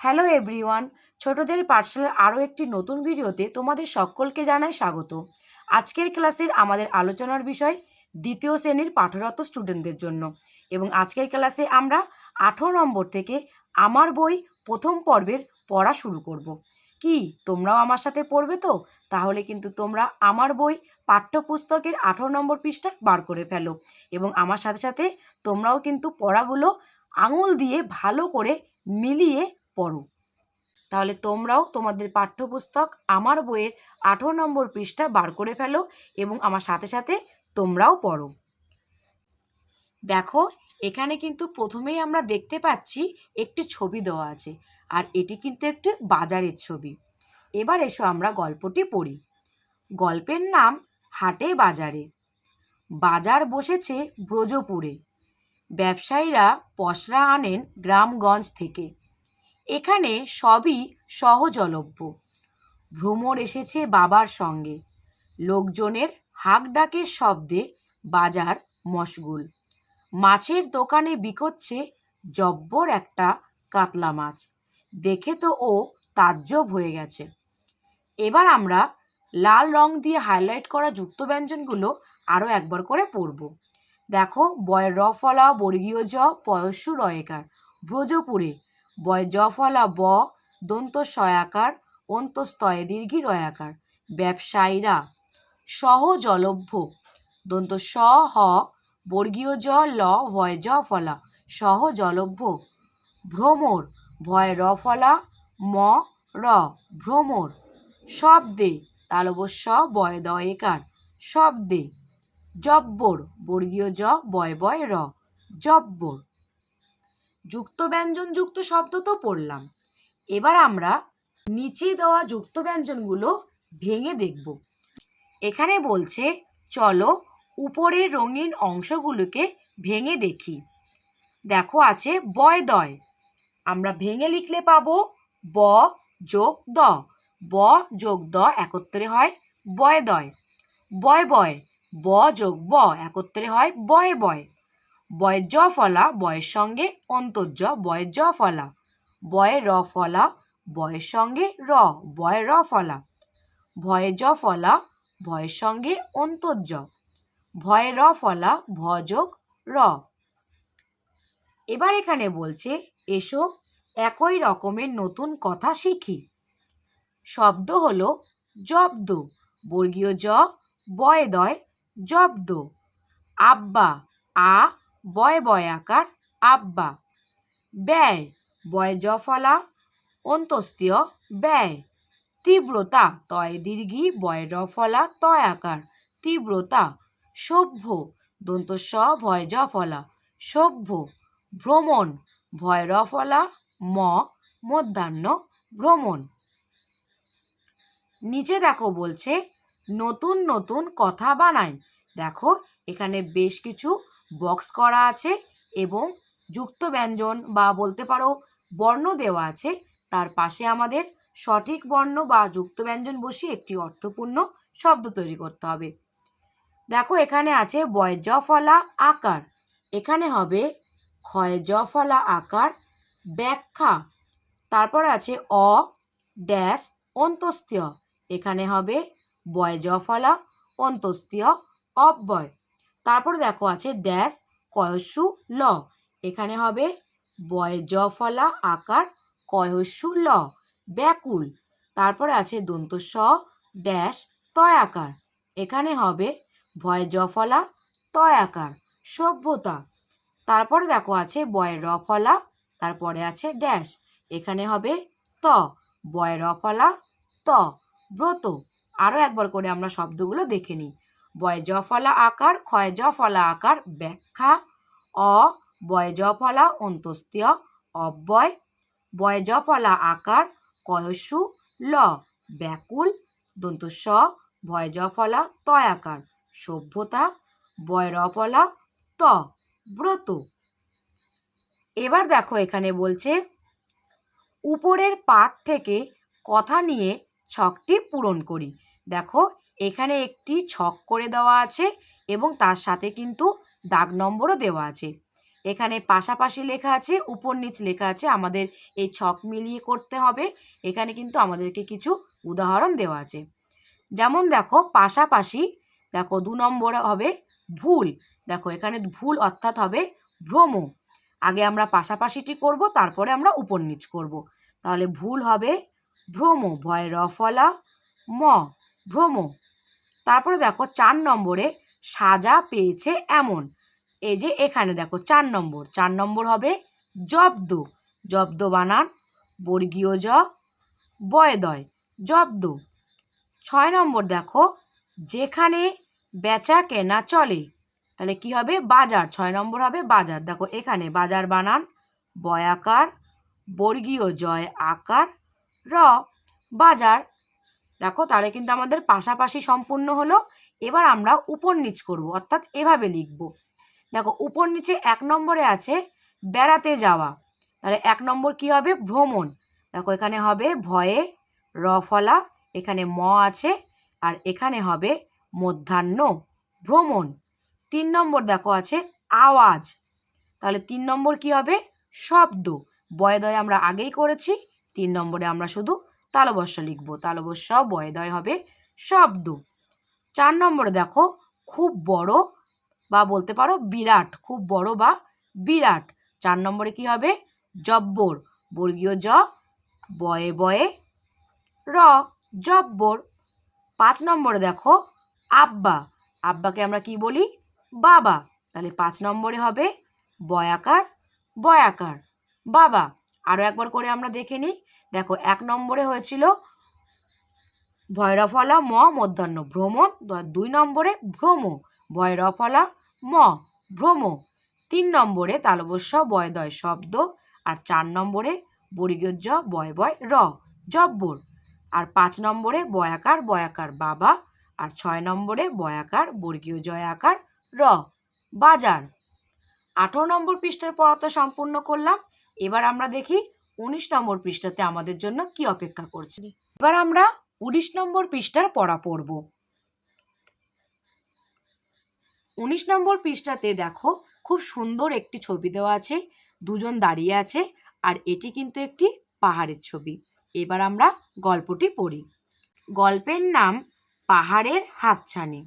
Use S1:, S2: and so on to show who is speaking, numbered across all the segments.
S1: Hello everyone, ছোটদের পাঠশালার আরও একটি নতুন ভিডিওতে তোমাদের সকলকে জানাই স্বাগত। আজকের ক্লাসের আমাদের আলোচনার বিষয় দ্বিতীয় শ্রেণির পাঠরত স্টুডেন্টদের জন্য। এবং আজকের ক্লাসে আমরা আঠেরো নম্বর থেকে আমার বই প্রথম পর্বের পড়া শুরু করব। কি, তোমরাও আমার সাথে পড়বে তো? তাহলে কিন্তু তোমরা আমার বই পাঠ্যপুস্তকের আঠেরো নম্বর পৃষ্ঠা বার করে ফেলো। এবং আমার সাথে সাথে তোমরাও কিন্তু পড়াগুলো আঙুল দিয়ে ভালো করে মিলিয়ে পড়ো। তাহলে তোমরাও তোমাদের পাঠ্যপুস্তক আমার বইয়ের আঠেরো নম্বর পৃষ্ঠা বার করে ফেলো এবং আমার সাথে সাথে তোমরাও পড়ো। দেখো, এখানে কিন্তু প্রথমেই আমরা দেখতে পাচ্ছি একটি ছবি দেওয়া আছে আর এটি কিন্তু একটি বাজারের ছবি। এবার এসো আমরা গল্পটি পড়ি। গল্পের নাম হাটে বাজারে। বাজার বসেছে ব্রজপুরে। ব্যবসায়ীরা পসরা আনেন গ্রামগঞ্জ থেকে। এখানে সবই সহজলভ্য। ভ্রমর এসেছে বাবার সঙ্গে। লোকজনের হাক ডাকের শব্দে বাজার মশগুল। মাছের দোকানে বিকোচ্ছে জব্বর একটা কাতলা মাছ। দেখে তো ও তাজ্জব হয়ে গেছে। এবার আমরা লাল রং দিয়ে হাইলাইট করা যুক্ত ব্যঞ্জনগুলো আরও একবার করে পড়ব দেখো বয় র ফলা বর্গীয় জ পয়স্যু রয়েকার, ব্রজপুরে বয় জ ফলা ব, দন্ত সয়াকার, অন্তস্তয়ে দীর্ঘি রয়াকার। ব্যবসায়ীরা, সহ জলভ্য। দন্ত স, হ, বর্গীয় জ, ল, ভয় জ ফলা সহ জলভ্য। ভ্রমর, ভয় র ফলা ম, র, ভ্রমর। শব্দে তালবস্য বয় দয়েকার। শব্দে, জব্বর, বর্গীয় জ, বয় বয় র, জব্বর। যুক্ত ব্যঞ্জন যুক্ত শব্দ তো পড়লাম। এবার আমরা নিচে দেওয়া যুক্ত ব্যঞ্জনগুলো ভেঙে দেখব। এখানে বলছে, চলো উপরের রঙিন অংশগুলোকে ভেঙে দেখি। দেখো আছে বয় দয়। আমরা ভেঙে লিখলে পাবো ব যোগ দ। ব যোগ দ একত্রে হয় বয় দয়। বয় বয়, ব যোগ ব একত্রে হয় বয় বয়। বয় জ ফলা বয়ের সঙ্গে অন্তর্জ বয় জ ফলা বয় র ফলা বয়ের সঙ্গে র বয় র ফলা ভয়ে জ ফলা ভয়ের সঙ্গে অন্তর্জ ভয় র ফলা ভ যোগ র। এবার এখানে বলছে, এসো, একই রকমের নতুন কথা শিখি। শব্দ হলো জব্দ, বর্গীয় জ, বয় দয়, জব্দ। আব্বা, আ বয় বয় আকার, আব্বা। ব্যয়, বয় জ ফলা অন্তস্তীয় ব্যয়। তীব্রতা, তয় দীর্ঘি, বয় র ফলা তয় আকার। তীব্রতা, সভ্য দন্ত স ভয় জ ফলা সভ্য, ভ্রমণ, ভয় র ফলা ম, মধ্যাহ্ন, ভ্রমণ। নিচে দেখো বলছে, নতুন নতুন কথা বানাই। দেখো, এখানে বেশ কিছু বক্স করা আছে এবং যুক্ত ব্যঞ্জন বা বলতে পারো বর্ণ দেওয়া আছে। তার পাশে আমাদের সঠিক বর্ণ বা যুক্ত ব্যঞ্জন বসিয়ে একটি অর্থপূর্ণ শব্দ তৈরি করতে হবে। দেখো এখানে আছে বয় জ ফলা আকার। এখানে হবে ক্ষয় জ ফলা আকার ব্যাখ্যা। তারপর আছে অ ড্যাশ অন্তস্তীয় এখানে হবে বয় জ ফলা অন্তস্তীয় অব্যয়। তারপর দেখো আছে ড্যাশ কয়স্যু ল এখানে হবে বয়, জ, ফলা, আকার কয়স্যু ল ব্যাকুল। তারপরে আছে দন্ত, স ড্যাশ তয় আকার। এখানে হবে ভয়, জ, ফলা, তয় আকার, সভ্যতা। তারপরে দেখো আছে বয়, র, ফলা, তারপরে আছে ড্যাশ এখানে হবে ত বয়ের র, ফলা, ত, ব্রত। আরও একবার করে আমরা শব্দগুলো দেখে নিই। বয় জ ফলা আকার ক্ষয় জ ফলা আকার, ব্যাখ্যা, অ বয় জ ফলা অন্তস্তীয় অব্যয় বয় জ ফলা আকার, কয়সু, ল, ব্যাকুল দন্ত স ভয় জ ফলা তয় আকার সভ্যতা বয় র ফলা ত, ব্রত। এবার দেখো এখানে বলছে, উপরের পাঠ থেকে কথা নিয়ে ছকটি পূরণ করি। দেখো এখানে একটি ছক করে দেওয়া আছে এবং তার সাথে কিন্তু দাগ নম্বরও দেওয়া আছে। এখানে পাশাপাশি লেখা আছে, উপর নিচ লেখা আছে, আমাদের এই ছক মিলিয়ে করতে হবে। এখানে কিন্তু আমাদেরকে কিছু উদাহরণ দেওয়া আছে। যেমন দেখো, পাশাপাশি দেখো দু নম্বরে হবে ভুল। দেখো এখানে ভুল অর্থাৎ হবে ভ্রম আগে আমরা পাশাপাশিটি করব, তারপরে আমরা উপর নিচ করব। তাহলে ভুল হবে ভ্রম ভয় রফলা ম ভ্রম তারপরে দেখো চার নম্বরে সাজা পেয়েছে এমন। এই যে এখানে দেখো চার নম্বর। চার নম্বর হবে জব্দ। জব্দ বানান, বর্গীয় জ, বয়দয়, জব্দ। ছয় নম্বর দেখো যেখানে বেচা কেনা চলে, তাহলে কি হবে? বাজার। ছয় নম্বর হবে বাজার। দেখো এখানে বাজার বানান, বয়াকার, বর্গীয় জয় আকার, র, বাজার। দেখো, তাহলে কিন্তু আমাদের পাশাপাশি সম্পূর্ণ হলো। এবার আমরা উপর নিচ করব, অর্থাৎ এভাবে লিখব। দেখো, উপর নিচে এক নম্বরে আছে বেড়াতে যাওয়া। তাহলে এক নম্বর কি হবে? ভ্রমণ। দেখো, এখানে হবে ভয়ে, র এখানে ম আছে, আর এখানে হবে মধ্যাহ্ন, ভ্রমণ। তিন নম্বর দেখো আছে আওয়াজ। তাহলে তিন নম্বর কি হবে? শব্দ। বয়দয় আমরা আগেই করেছি, তিন নম্বরে আমরা শুধু তালবস্য লিখব। তালবস্য বয়দয় হবে শব্দ। চার নম্বরে দেখো, খুব বড় বা বলতে পারো বিরাট, খুব বড় বা বিরাট। চার নম্বরে কি হবে? জব্বর। বর্গীয় জ, বয়ে বয়ে, র, জব্বর। পাঁচ নম্বরে দেখো, আব্বা। আব্বাকে আমরা কি বলি? বাবা। তাহলে পাঁচ নম্বরে হবে বয়াকার বয়াকার। বাবা। আরও একবার করে আমরা দেখে নিই। দেখো, এক নম্বরে হয়েছিল ভৈরফলা ম, মধ্যাহ্ন ভ্রমণ। দুই নম্বরে ভ্রম, ভৈরফলা ম, ভ্রম। তিন নম্বরে তালবস্য, বয়দয় শব্দ। আর চার নম্বরে বর্গীয় বয় বয় র, জব্বর। আর পাঁচ নম্বরে বয়াকার বয়াকার বাবা। আর ছয় নম্বরে বয়াকার, বর্গীয় জয় আকার র, বাজার। আঠেরো নম্বর পৃষ্ঠার পড়া তো সম্পূর্ণ করলাম। এবার আমরা দেখি উনিশ নম্বর পৃষ্ঠাতে আমাদের জন্য কি অপেক্ষা করছে? এবার আমরা উনিশ নম্বর পৃষ্ঠার পড়া পড়ব। উনিশ নম্বর পৃষ্ঠাতে দেখো, খুব সুন্দর একটি ছবি দেওয়া আছে, দুজন দাঁড়িয়ে আছে, আর এটি কিন্তু একটি পাহাড়ের ছবি। এবার আমরা গল্পটি পড়ি। গল্পের নাম পাহাড়ের হাতছানি।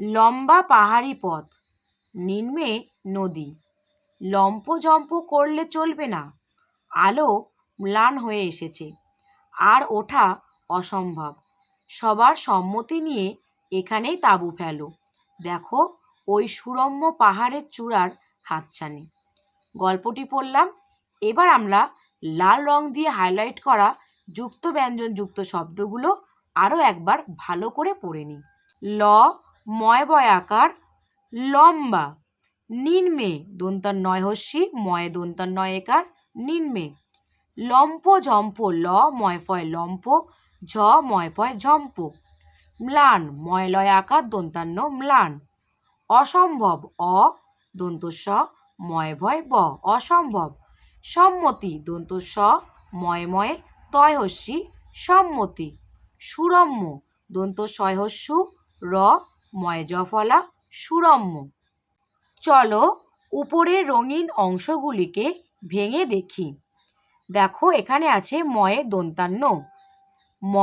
S1: লম্বা পাহাড়ি পথ, নিম্নে নদী। লম্পজম্প করলে চলবে না। আলো ম্লান হয়ে এসেছে। আর ওঠা অসম্ভব। সবার সম্মতি নিয়ে এখানেই তাঁবু ফেলো। দেখো ওই সুরম্য পাহাড়ের চূড়ার হাতছানি। গল্পটি পড়লাম। এবার আমরা লাল রং দিয়ে হাইলাইট করা যুক্ত ব্যঞ্জন যুক্ত শব্দগুলো আরও একবার ভালো করে পড়ে নিই। ল ময় বয় আকার লম্বা, নিম্নে দন্তার নয় হস্যি ময় দন্তার নয় একার নিম্নে। লম্প ঝম্প ল ময় ফয় লম্প, ঝ ময় ফয় ঝম্প। ম্লান ময়লয় আকার, দন্তান্ন ম্লান। অসম্ভব, অ, দন্তস্ব, ময় ভয় ব, অসম্ভব। সম্মতি, দন্তস্ব, ময় ময়ে তয় হস্যি সম্মতি। সুরম্য দন্ত সয়হস্যু র, ময় জফলা সুরম্য। চলো, উপরের রঙিন অংশগুলিকে ভেঙে দেখি। দেখো, এখানে আছে ময়ে দন্তান্ন। ম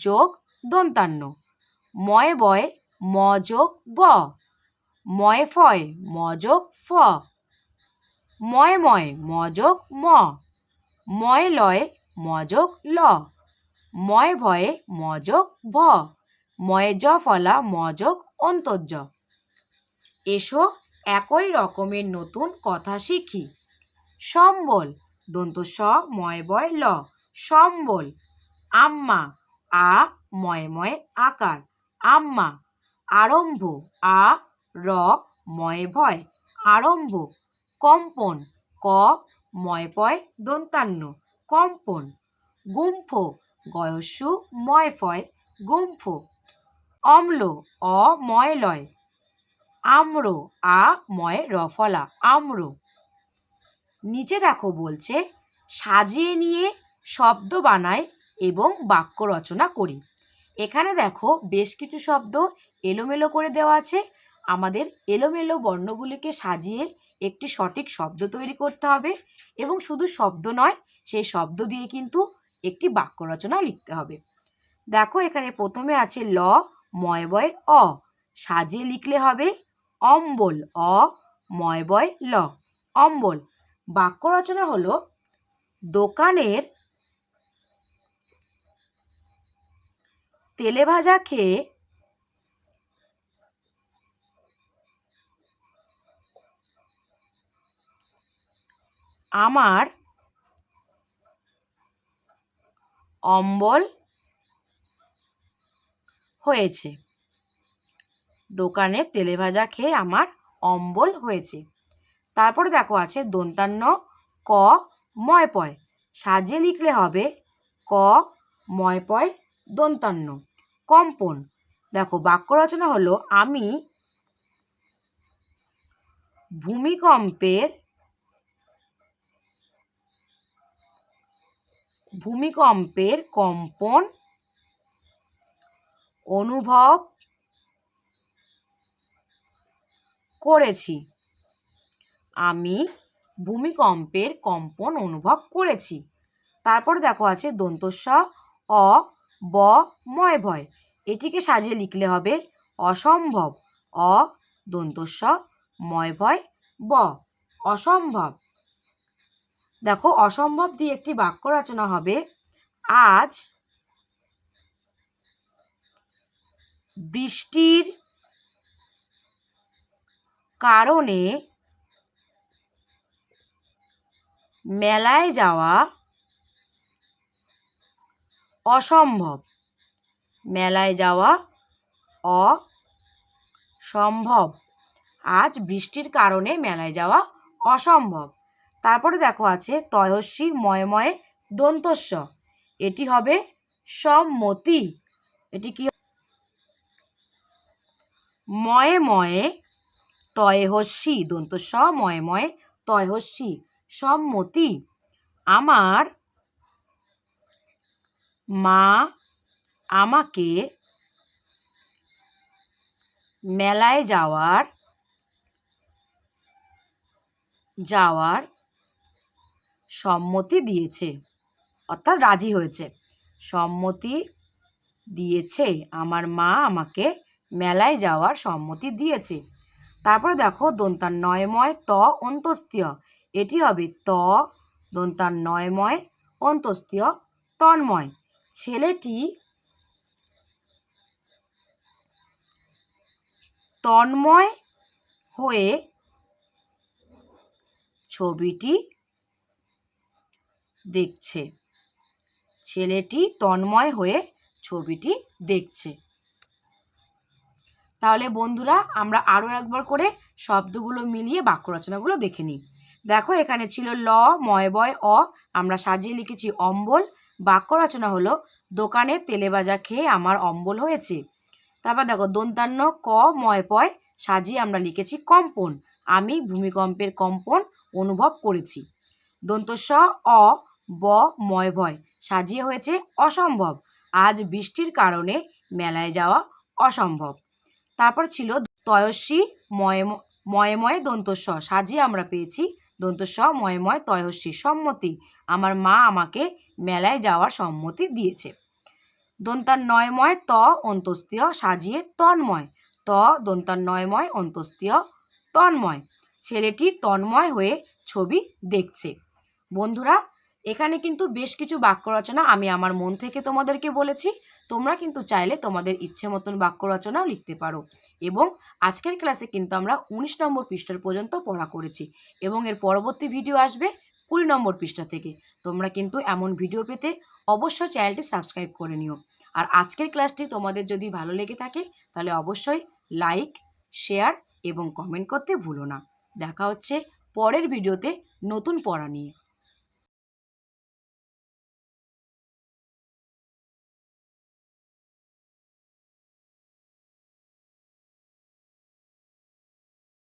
S1: যোগ দন্তান্ন। ময় বয়, ম যোগ ব। ময় ফয়, ম যোগ ফ। ময় ময়, ম যোগ ম। ময় লয়, ম যোগ ল। ময় ভয়ে, ম যোগ ভ। ময় জ ফলা, ম যোগ অন্তর্য। এসো, একই রকমের নতুন কথা শিখি। সম্বল, দন্ত স, ময় বয় ল। সম্বল, আম্মা, আ, ময় ময় আকার। আম্মা, আরম্ভ, আ, র, ময় ভয়। আরম্ভ, কম্পন, ক, ময় পয়, দন্তান্ন। কম্পন, গুম্ফ গয়স্যু ময় ফয়, গুম্ফ। অম্ল, অ, ময় লয়। আম্র, আ, ময় রফলা আম্র নিচে দেখো বলছে, সাজিয়ে নিয়ে শব্দ বানাই এবং বাক্য রচনা করি। এখানে দেখো বেশ কিছু শব্দ এলোমেলো করে দেওয়া আছে। আমাদের এলোমেলো বর্ণগুলিকে সাজিয়ে একটি সঠিক শব্দ তৈরি করতে হবে এবং শুধু শব্দ নয়, সেই শব্দ দিয়ে কিন্তু একটি বাক্য রচনাও লিখতে হবে। দেখো এখানে প্রথমে আছে ল, ময় বয় অ। সাজিয়ে লিখলে হবে অম্বল, অ, ময় বয় ল। অম্বল বাক্য রচনা হলো, দোকানের তেলে ভাজা খেয়ে আমার অম্বল হয়েছে। দোকানে তেলে ভাজা খেয়ে আমার অম্বল হয়েছে। তারপরে দেখো আছে দন্তান্ন, ক ময় পয় সাজিয়ে লিখলে হবে ক ময় পয় দন্তান্ন। কম্পন। দেখো বাক্য রচনা হলো, আমি ভূমিকম্পের ভূমিকম্পের কম্পন অনুভব করেছি। আমি ভূমিকম্পের কম্পন অনুভব করেছি। তারপর দেখো আছে দন্তস্ব, অ, ব, ময়, ভয়। এটিকে সাজিয়ে লিখলে হবে অসম্ভব। অ, দন্তস্ব, ময়, ভয়, ব, অসম্ভব। দেখো, অসম্ভব দিয়ে একটি বাক্য রচনা হবে, আজ বৃষ্টির কারণে মেলায় যাওয়া অসম্ভব। মেলায় যাওয়া অসম্ভব। আজ বৃষ্টির কারণে মেলায় যাওয়া অসম্ভব। তারপরে দেখো আছে তয়স্বী ময়ময়ে দন্তস্ব এটি হবে সম্মতি। এটি কি ময়ে ময়ে তয়হস্যি দন্তস্ব ময়ে ময়ে তয়হস্যি সম্মতি আমার মা আমাকে মেলায় যাওয়ার যাওয়ার সম্মতি দিয়েছে, অর্থাৎ রাজি হয়েছে। সম্মতি দিয়েছে, আমার মা আমাকে মেলায় যাওয়ার সম্মতি দিয়েছে। তারপরে দেখো দন্তার নয়ময় ত অন্তস্তীয় এটি হবে ত দন্তার নয়ময় অন্তস্তীয় তন্ময়। ছেলেটি তন্ময় হয়ে ছবিটি দেখছে। ছেলেটি তন্ময় হয়ে ছবিটি দেখছে। তাহলে বন্ধুরা, আমরা আরও একবার করে শব্দগুলো মিলিয়ে বাক্য রচনাগুলো দেখে নিই। দেখো, এখানে ছিল ল ময় বয় অ। আমরা সাজিয়ে লিখেছি অম্বল। বাক্য রচনা হলো, দোকানে তেলে ভাজা খেয়ে আমার অম্বল হয়েছে। তারপর দেখো, দন্তান্ন, ক ময় পয় সাজিয়ে আমরা লিখেছি কম্পন। আমি ভূমিকম্পের কম্পন অনুভব করেছি। দন্তস্ব, অ, ব ময় ভয় সাজিয়ে হয়েছে অসম্ভব। আজ বৃষ্টির কারণে মেলায় যাওয়া অসম্ভব। তারপর ছিল তয়স্বী ময় ময়ে ময়ে দন্তস্ব, সাজিয়ে আমরা পেয়েছি দন্তস্ব স ময় তয়স্বী সম্মতি। আমার মা আমাকে মেলায় যাওয়ার সম্মতি দিয়েছে। দন্তার নয়ময় ত অন্তস্তীয় সাজিয়ে তন্ময়। ত দন্তার নয়ময় অন্তস্তীয় তন্ময়। ছেলেটি তন্ময় হয়ে ছবি দেখছে। বন্ধুরা এখানে কিন্তু বেশ কিছু বাক্য রচনা আমি আমার মন থেকে তোমাদেরকে বলেছি। তোমরা কিন্তু চাইলে তোমাদের ইচ্ছে মতন বাক্য রচনাও লিখতে পারো। এবং আজকের ক্লাসে কিন্তু আমরা উনিশ নম্বর পৃষ্ঠার পর্যন্ত পড়া করেছি এবং এর পরবর্তী ভিডিও আসবে কুড়ি নম্বর পৃষ্ঠা থেকে। তোমরা কিন্তু এমন ভিডিও পেতে অবশ্যই চ্যানেলটি সাবস্ক্রাইব করে নিও। আর আজকের ক্লাসটি তোমাদের যদি ভালো লেগে থাকে, তাহলে অবশ্যই লাইক, শেয়ার এবং কমেন্ট করতে ভুলো না। দেখা হচ্ছে পরের ভিডিওতে নতুন পড়া নিয়ে।